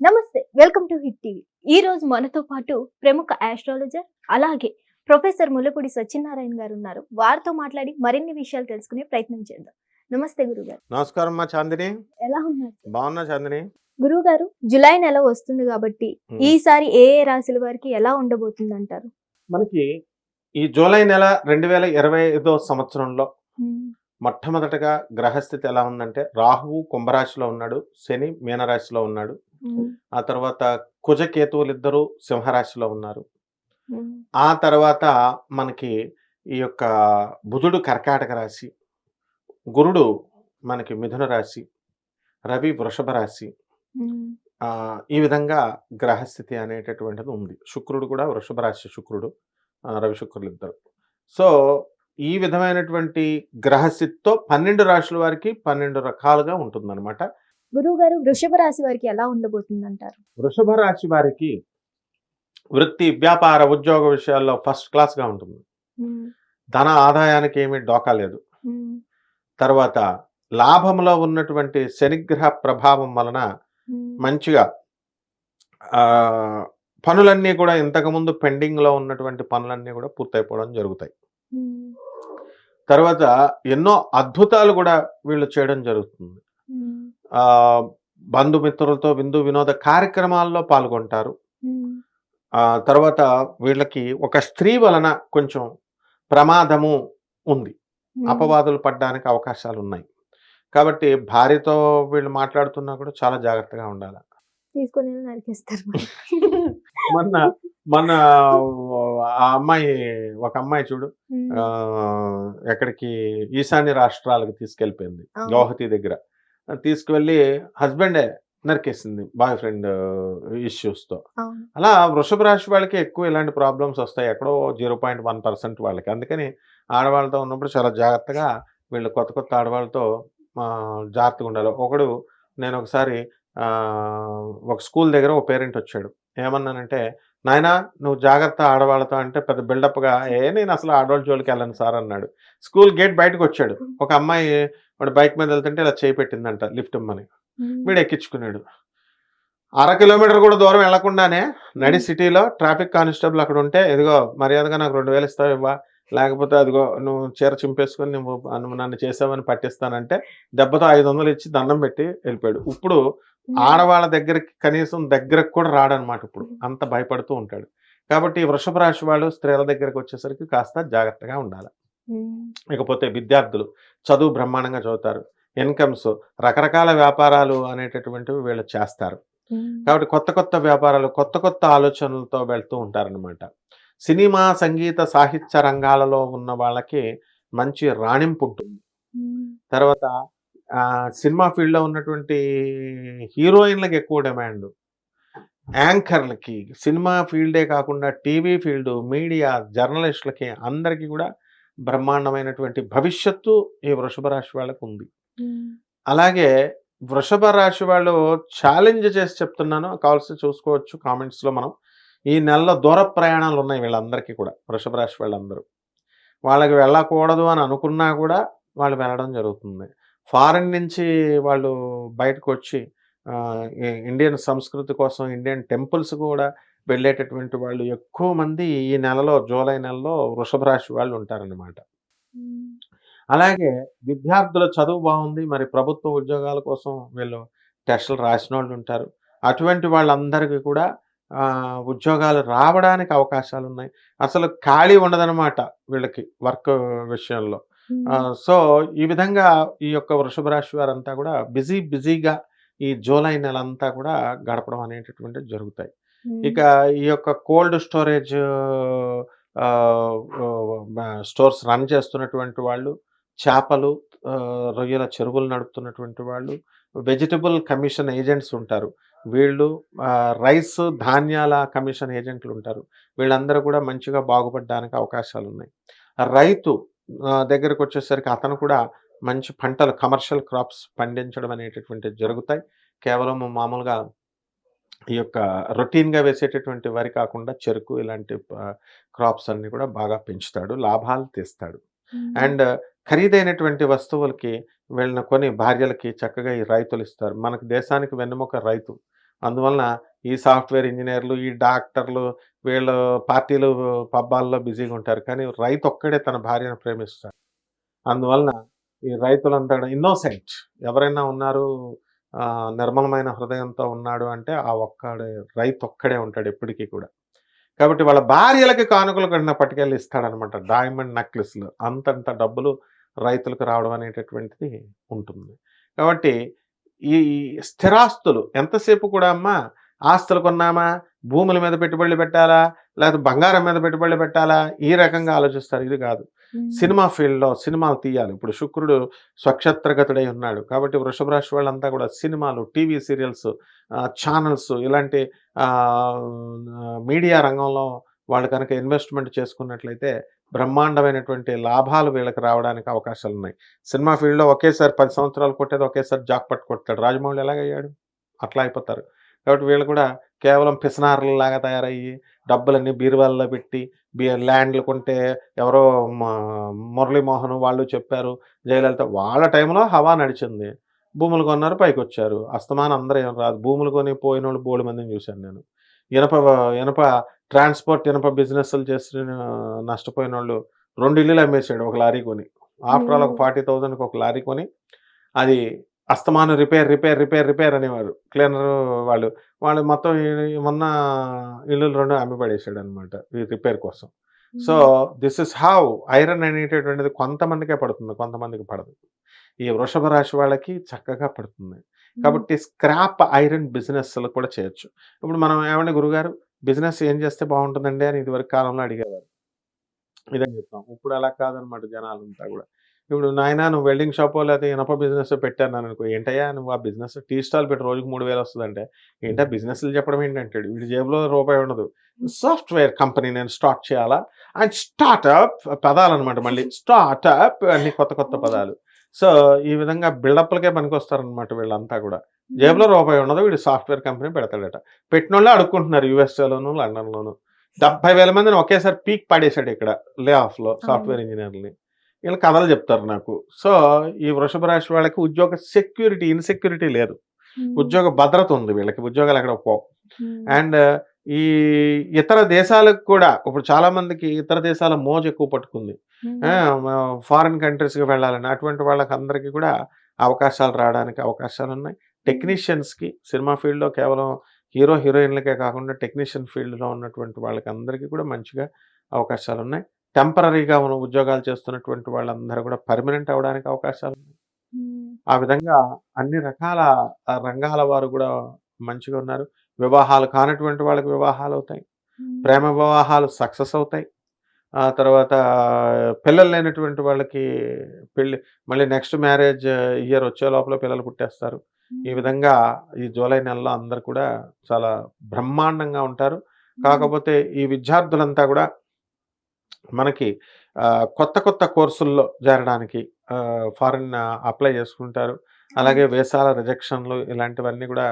నమస్తే welcome to hit TV. ఈ రోజు మనతో పాటు ప్రముఖ ఆస్ట్రాలజర్ అలాగే ప్రొఫెసర్ ముల్లపూడి సత్యనారాయణ గారు ఉన్నారు. వారితో మాట్లాడి మరిన్ని విషయాలు తెలుసుకునే ప్రయత్నం చేద్దాం. నమస్తే గురుగారు. నమస్కారం అమ్మా చాందిని. ఎలా ఉన్నారు? బాగున్నా చాందిని. గురుగారు జులై నెల వస్తుంది కాబట్టి. ఈసారి ఏ ఏ రాశుల వారికి ఎలా ఉండబోతుంది అంటారు మనకి ఈ జూలై నెల రెండు వేల ఇరవై ఐదో సంవత్సరంలో మొట్టమొదటగా గ్రహస్థితి ఎలా ఉందంటే రాహువు కుంభరాశిలో ఉన్నాడు శని మీనరాశిలో ఉన్నాడు ఆ తర్వాత కుజకేతువులు ఇద్దరు సింహరాశిలో ఉన్నారు. ఆ తర్వాత మనకి ఈ యొక్క బుధుడు కర్కాటక రాశి గురుడు మనకి మిథున రాశి రవి వృషభ రాశి. ఈ విధంగా గ్రహస్థితి అనేటటువంటిది ఉంది. శుక్రుడు కూడా వృషభ రాశి శుక్రుడు రవి శుక్రులు ఇద్దరు సో ఈ విధమైనటువంటి గ్రహస్థితితో పన్నెండు రాశుల వారికి పన్నెండు రకాలుగా ఉంటుందన్నమాట. గురువు గారు వృషభ రాశి వారికి ఎలా ఉండబోతుంది అంటారు వృషభ రాశి వారికి వృత్తి వ్యాపార ఉద్యోగ విషయాల్లో ఫస్ట్ క్లాస్గా ఉంటుంది. ధన ఆదాయానికి ఏమీ డోకా లేదు. తర్వాత లాభంలో ఉన్నటువంటి శనిగ్రహ ప్రభావం వలన మంచిగా ఆ, పనులన్నీ కూడా ఇంతకుముందు పెండింగ్లో ఉన్నటువంటి పనులన్నీ కూడా పూర్తయిపోవడం జరుగుతాయి. తర్వాత ఎన్నో అద్భుతాలు కూడా వీళ్ళు చేయడం జరుగుతుంది. బంధుమిత్రులతో విందు వినోద కార్యక్రమాల్లో పాల్గొంటారు. ఆ తర్వాత వీళ్ళకి ఒక స్త్రీ వలన కొంచెం ప్రమాదము ఉంది. అపవాదులు పడడానికి అవకాశాలు ఉన్నాయి కాబట్టి భార్యతో వీళ్ళు మాట్లాడుతున్నా కూడా చాలా జాగ్రత్తగా ఉండాలి. తీసుకొని నరికేస్తారు. మొన్న మొన్న ఆ అమ్మాయి ఒక అమ్మాయి చూడు ఎక్కడికి ఈశాన్య రాష్ట్రాలకు తీసుకెళ్ళిపోయింది. అవును. గౌహతి దగ్గర. తీసుకువెళ్ళి హస్బెండే నరికేసింది బాయ్ ఫ్రెండ్ ఇష్యూస్తో. అలా వృషభ రాశి వాళ్ళకి ఎక్కువ ఇలాంటి ప్రాబ్లమ్స్ వస్తాయి ఎక్కడో జీరో పాయింట్ వన్ పర్సెంట్ వాళ్ళకి. అందుకని ఆడవాళ్ళతో ఉన్నప్పుడు చాలా జాగ్రత్తగా వీళ్ళు కొత్త కొత్త ఆడవాళ్ళతో జాగ్రత్తగా ఉండాలి. ఒకడు నేను ఒకసారి ఒక స్కూల్ దగ్గర ఒక పేరెంట్ వచ్చాడు. ఏమన్నానంటే నాయనా నువ్వు జాగ్రత్త ఆడవాళ్ళతో అంటే పెద్ద బిల్డప్గా ఏ నేను అసలు ఆడవాళ్ళ జోలికి వెళ్ళను సార్ అన్నాడు. స్కూల్ గేట్ బయటకు వచ్చాడు ఒక అమ్మాయి వాడు బైక్ మీద వెళ్తుంటే ఇలా చేయి పెట్టిందంట లిఫ్ట్ ఇమ్మని ఉమ్. వీడు ఎక్కించుకున్నాడు. అర కిలోమీటర్ కూడా దూరం వెళ్ళకుండానే నడి సిటీలో ట్రాఫిక్ కానిస్టేబుల్ అక్కడ ఉంటే ఇదిగో మర్యాదగా నాకు రెండు వేలు ఇస్తావు ఇవ్వా. లేకపోతే అదిగో నువ్వు చీర చింపేసుకొని నువ్వు నువ్వు నన్ను చేసావని పట్టిస్తానంటే దెబ్బతో ఐదు వందలు ఇచ్చి దండం పెట్టి వెళ్ళిపోయాడు. ఇప్పుడు. ఆడవాళ్ళ దగ్గరికి కనీసం దగ్గరకు కూడా రాడనమాట ఇప్పుడు. అంత భయపడుతూ ఉంటాడు. కాబట్టి వృషభ రాశి వాళ్ళు స్త్రీల దగ్గరకు వచ్చేసరికి కాస్త జాగ్రత్తగా ఉండాలి. ఇకపోతే విద్యార్థులు చదువు బ్రహ్మాండంగా చదువుతారు. ఇన్కమ్స్ రకరకాల వ్యాపారాలు అనేటటువంటివి వీళ్ళు చేస్తారు. కాబట్టి కొత్త కొత్త వ్యాపారాలు కొత్త కొత్త ఆలోచనలతో వెళ్తూ ఉంటారనమాట సినిమా సంగీత సాహిత్య రంగాలలో ఉన్న వాళ్ళకి మంచి రాణింపు ఉంటుంది. తర్వాత సినిమా ఫీల్డ్లో ఉన్నటువంటి హీరోయిన్లకు ఎక్కువ డిమాండ్ యాంకర్లకి సినిమా ఫీల్డే కాకుండా టీవీ ఫీల్డ్ మీడియా జర్నలిస్టులకి అందరికీ కూడా బ్రహ్మాండమైనటువంటి భవిష్యత్తు ఈ వృషభ రాశి వాళ్ళకు ఉంది. అలాగే వృషభ రాశి వాళ్ళు ఛాలెంజ్ చేసి చెప్తున్నాను కావాల్సి చూసుకోవచ్చు కామెంట్స్లో మనం ఈ నెలలో దూర ప్రయాణాలు ఉన్నాయి వీళ్ళందరికీ కూడా వృషభ రాశి వాళ్ళందరూ. వాళ్ళకి వెళ్ళకూడదు అని అనుకున్నా కూడా వాళ్ళు వెళ్ళడం జరుగుతుంది. ఫారిన్ నుంచి వాళ్ళు బయటకు వచ్చి ఇండియన్ సంస్కృతి కోసం ఇండియన్ టెంపుల్స్ కూడా వెళ్ళేటటువంటి వాళ్ళు ఎక్కువ మంది ఈ నెలలో జూలై నెలలో వృషభ రాశి వాళ్ళు ఉంటారన్నమాట. అలాగే విద్యార్థుల చదువు బాగుంది మరి ప్రభుత్వ ఉద్యోగాల కోసం వీళ్ళు టెస్టులు రాసిన వాళ్ళు ఉంటారు. అటువంటి వాళ్ళందరికీ కూడా ఉద్యోగాలు రావడానికి అవకాశాలు ఉన్నాయి అసలు ఖాళీ ఉండదన్నమాట వీళ్ళకి వర్క్ విషయంలో. సో ఈ విధంగా ఈ యొక్క వృషభ రాశి వారంతా కూడా బిజీ బిజీగా ఈ జూలై నెల అంతా కూడా గడపడం అనేటటువంటివి జరుగుతాయి. ఇక ఈ యొక్క కోల్డ్ స్టోరేజ్ స్టోర్స్ రన్ చేస్తున్నటువంటి వాళ్ళు చేపలు రొయ్యల చెరువులు నడుపుతున్నటువంటి వాళ్ళు వెజిటబుల్ కమిషన్ ఏజెంట్స్ ఉంటారు. వీళ్ళు రైస్ ధాన్యాల కమిషన్ ఏజెంట్లు ఉంటారు. వీళ్ళందరూ కూడా మంచిగా బాగుపడడానికి అవకాశాలు ఉన్నాయి రైతు దగ్గరకు వచ్చేసరికి అతను కూడా మంచి పంటలు కమర్షియల్ క్రాప్స్ పండించడం అనేటటువంటివి జరుగుతాయి. కేవలం మామూలుగా ఈ యొక్క రొటీన్గా వేసేటటువంటి వరి కాకుండా చెరుకు ఇలాంటి క్రాప్స్ అన్ని కూడా బాగా పెంచుతాడు లాభాలు తీస్తాడు. అండ్ ఖరీదైనటువంటి వస్తువులకి వీళ్ళని కొని భార్యలకి చక్కగా ఈ రైతులు ఇస్తారు. మనకు దేశానికి వెన్నెముక రైతు. అందువలన ఈ సాఫ్ట్వేర్ ఇంజనీర్లు ఈ డాక్టర్లు వీళ్ళు పార్టీలు పబ్బాల్లో బిజీగా ఉంటారు కానీ రైతు ఒక్కడే తన భార్యను ప్రేమిస్తాడు. అందువలన ఈ రైతులంతా ఇన్నోసెంట్. ఎవరైనా ఉన్నారు నిర్మలమైన హృదయంతో ఉన్నాడు అంటే ఆ ఒక్కడే రైతు ఒక్కడే ఉంటాడు ఎప్పటికీ కూడా. కాబట్టి వాళ్ళ భార్యలకి కానుకలు కన్నా పట్టుకెళ్ళి ఇస్తాడనమాట. డైమండ్ నెక్లెస్లు. అంతంత డబ్బులు రైతులకు రావడం అనేటటువంటిది ఉంటుంది. కాబట్టి ఈ స్థిరాస్తులు ఎంతసేపు కూడా అమ్మా? ఆస్తులు కొన్నామా? భూముల మీద పెట్టుబడులు పెట్టాలా? లేకపోతే బంగారం మీద పెట్టుబడులు పెట్టాలా? ఈ రకంగా ఆలోచిస్తారు. ఇది కాదు. సినిమా ఫీల్డ్లో సినిమాలు తీయాలి. ఇప్పుడు శుక్రుడు స్వక్షత్రగతుడై ఉన్నాడు కాబట్టి వృషభ రాశి వాళ్ళంతా కూడా సినిమాలు టీవీ సీరియల్స్ ఛానల్స్ ఇలాంటి మీడియా రంగంలో వాళ్ళు కనుక ఇన్వెస్ట్మెంట్ చేసుకున్నట్లయితే బ్రహ్మాండమైనటువంటి లాభాలు వీళ్ళకి రావడానికి అవకాశాలు ఉన్నాయి సినిమా ఫీల్డ్లో ఒకేసారి పది సంవత్సరాలు కొట్టేది ఒకేసారి జాక్ పట్టు కొట్టాడు. రాజమౌళి ఎలాగయ్యాడు? అట్లా అయిపోతారు. కాబట్టి వీళ్ళు కూడా కేవలం పిసనారులలాగా తయారయ్యి డబ్బులన్నీ బీరువాల్లో పెట్టి బీ ల్యాండ్లు కొంటే ఎవరో మురళీమోహన్ వాళ్ళు చెప్పారు జయలలిత వాళ్ళ టైంలో హవా నడిచింది. భూములు కొన్నారు పైకి వచ్చారు అస్తమానం అందరూ ఏం రాదు. భూములు కొని పోయిన వాళ్ళు బోడి మందిని చూశాను నేను. ఇనప ఇనప ట్రాన్స్పోర్ట్ ఇనప బిజినెస్లు చేసి నష్టపోయిన వాళ్ళు రెండు ఇల్లులు అమ్మేసాడు ఒక లారీ కొని. ఆఫ్టర్ ఆల్ ఒక. ఫార్టీ థౌజండ్కి ఒక లారీ కొని అది అస్తమానం రిపేర్ రిపేర్ రిపేర్ రిపేర్ అనేవారు. క్లీనర్ వాళ్ళు వాళ్ళు మొత్తం మొన్న ఇల్లు రెండు అమ్మి పడేసాడు అనమాట ఈ రిపేర్ కోసం. So this is how iron అనేటటువంటిది కొంతమందికే పడుతుంది కొంతమందికి పడదు. ఈ వృషభ రాశి వాళ్ళకి చక్కగా పడుతుంది. కాబట్టి స్క్రాప్ ఐరన్ బిజినెస్లు కూడా చేయొచ్చు. ఇప్పుడు మనం ఏమంటే గురుగారు? బిజినెస్ ఏం చేస్తే బాగుంటుందండి అని ఇదివరకు కాలంలో అడిగేవారు. ఇదని చెప్తాం. ఇప్పుడు అలా కాదనమాట జనాలంతా కూడా. ఇప్పుడు నాయన నువ్వు వెల్డింగ్ షాప్ లేకపోతే ఇనప బిజినెస్ పెట్టాను అనుకో ఏంటయ్యా నువ్వు ఆ బిజినెస్ టీ స్టాల్ పెట్టి రోజుకి మూడు వేలు వస్తుందంటే. ఏంటా బిజినెస్లు చెప్పడం ఏంటంటాడు వీడి జేబులో రూపాయి ఉండదు. సాఫ్ట్వేర్ కంపెనీ నేను స్టార్ట్ చేయాలా? అండ్ స్టార్ట్అప్ పదాలు అనమాట మళ్ళీ. స్టార్ట్అప్ అన్ని కొత్త కొత్త పదాలు. సో ఈ విధంగా బిల్డప్లకే పనికొస్తారనమాట వీళ్ళంతా కూడా. జేబులో రూపాయి ఉండదు వీడు సాఫ్ట్వేర్ కంపెనీ పెడతాడట. పెట్టిన వాళ్ళే అడుక్కుంటున్నారు యూఎస్ఏలోను లండన్లోను. డెబ్బై వేల మందిని ఒకేసారి పీక్ పడేశాడు ఇక్కడ లే ఆఫ్లో సాఫ్ట్వేర్ ఇంజనీర్ని వీళ్ళు కథలు చెప్తారు నాకు. సో ఈ వృషభ రాశి వాళ్ళకి ఉద్యోగ సెక్యూరిటీ ఇన్సెక్యూరిటీ లేదు. ఉద్యోగ భద్రత ఉంది వీళ్ళకి ఉద్యోగాలు ఎక్కడ పో అండ్ ఈ ఇతర దేశాలకు కూడా ఇప్పుడు చాలా మందికి ఇతర దేశాల మోజు ఎక్కువ పట్టుకుంది. ఫారిన్ కంట్రీస్కి వెళ్ళాలని. అటువంటి వాళ్ళకి అందరికీ కూడా అవకాశాలు రావడానికి అవకాశాలు ఉన్నాయి. టెక్నీషియన్స్కి సినిమా ఫీల్డ్లో కేవలం హీరో హీరోయిన్లకే కాకుండా టెక్నీషియన్ ఫీల్డ్లో ఉన్నటువంటి వాళ్ళకి అందరికీ కూడా మంచిగా అవకాశాలు ఉన్నాయి. టెంపరీగా ఉన్న ఉద్యోగాలు చేస్తున్నటువంటి వాళ్ళందరూ కూడా పర్మనెంట్ అవడానికి అవకాశాలు ఉన్నాయి. ఆ విధంగా అన్ని రకాల రంగాల వారు కూడా మంచిగా ఉన్నారు. వివాహాలు కానటువంటి వాళ్ళకి వివాహాలు అవుతాయి. ప్రేమ వివాహాలు సక్సెస్ అవుతాయి. ఆ తర్వాత పిల్లలు లేనటువంటి వాళ్ళకి పెళ్ళి మళ్ళీ నెక్స్ట్ మ్యారేజ్ ఇయర్ వచ్చే లోపల పిల్లలు పుట్టేస్తారు. ఈ విధంగా ఈ జూలై నెలలో అందరు కూడా చాలా బ్రహ్మాండంగా ఉంటారు. కాకపోతే ఈ విద్యార్థులంతా కూడా మనకి కొత్త కొత్త కోర్సుల్లో చేరడానికి ఫారిన్ అప్లై చేసుకుంటారు. అలాగే వేసాల రిజెక్షన్లు ఇలాంటివన్నీ కూడా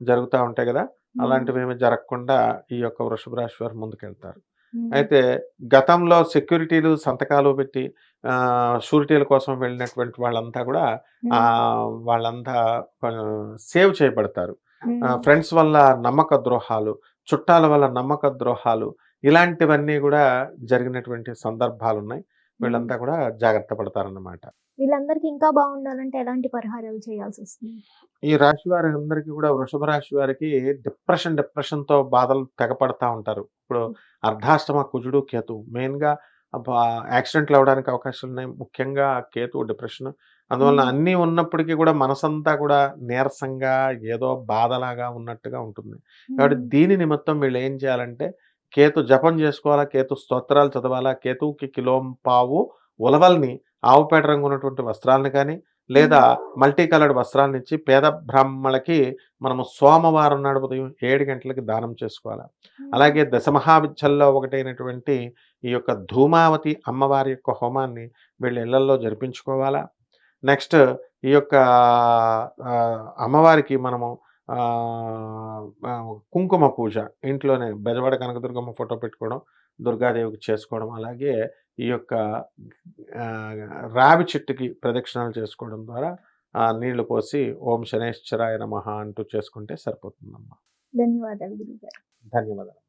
జరుగుతూ ఉంటాయి కదా. అలాంటివి ఏమి జరగకుండా ఈ యొక్క వృషభ రాశి వారు ముందుకెళ్తారు. అయితే గతంలో సెక్యూరిటీలు సంతకాలు పెట్టి షూరిటీల కోసం వెళ్ళినటువంటి వాళ్ళంతా కూడా ఆ, వాళ్ళంతా సేవ్ చేయబడతారు. ఫ్రెండ్స్ వల్ల నమ్మక ద్రోహాలు చుట్టాల వల్ల నమ్మక ద్రోహాలు ఇలాంటివన్నీ కూడా జరిగినటువంటి సందర్భాలు ఉన్నాయి వీళ్ళంతా కూడా జాగ్రత్త పడతారన్నమాట. వీళ్ళందరికీ ఇంకా బాగుండాలంటే ఎలాంటి పరిహారాలు చేయాల్సి వస్తుంది ఈ రాశి వారి అందరికీ కూడా వృషభ రాశి వారికి డిప్రెషన్ డిప్రెషన్తో బాధలు తెగపడతా ఉంటారు. ఇప్పుడు అర్ధాష్టమ కుజుడు కేతు. మెయిన్గా యాక్సిడెంట్లు అవడానికి అవకాశాలు ఉన్నాయి. ముఖ్యంగా కేతు డిప్రెషన్. అందువలన Hmm. అన్నీ ఉన్నప్పటికీ కూడా మనసంతా కూడా నీరసంగా ఏదో బాధలాగా ఉన్నట్టుగా ఉంటుంది. కాబట్టి దీని నిమిత్తం వీళ్ళు ఏం చేయాలంటే కేతు జపం చేసుకోవాలా? కేతు స్తోత్రాలు చదవాలా? కేతువుకి కిలోం పావు ఉలవల్ని ఆవుపేట రంగు ఉన్నటువంటి వస్త్రాలను కానీ లేదా మల్టీ కలర్డ్ వస్త్రాలను ఇచ్చి పేద బ్రాహ్మణులకి మనము సోమవారం నాడు ఉదయం ఏడు గంటలకి దానం చేసుకోవాలి? అలాగే దశమహావిద్యల్లో ఒకటైనటువంటి ఈ యొక్క ధూమావతి అమ్మవారి యొక్క హోమాన్ని వీళ్ళ ఇళ్ళలో జరిపించుకోవాలా? నెక్స్ట్ ఈ యొక్క అమ్మవారికి మనము కుంకుమ పూజ ఇంట్లోనే బెజవాడ కనకదుర్గమ్మ ఫోటో పెట్టుకోవడం దుర్గాదేవికి చేసుకోవడం అలాగే ఈ యొక్క రావి చెట్టుకి ప్రదక్షిణాలు చేసుకోవడం ద్వారా ఆ నీళ్ళు పోసి ఓం శనేశ్వరాయ నమః అంటూ చేసుకుంటే సరిపోతుందమ్మా. ధన్యవాదాలు ధన్యవాదాలు.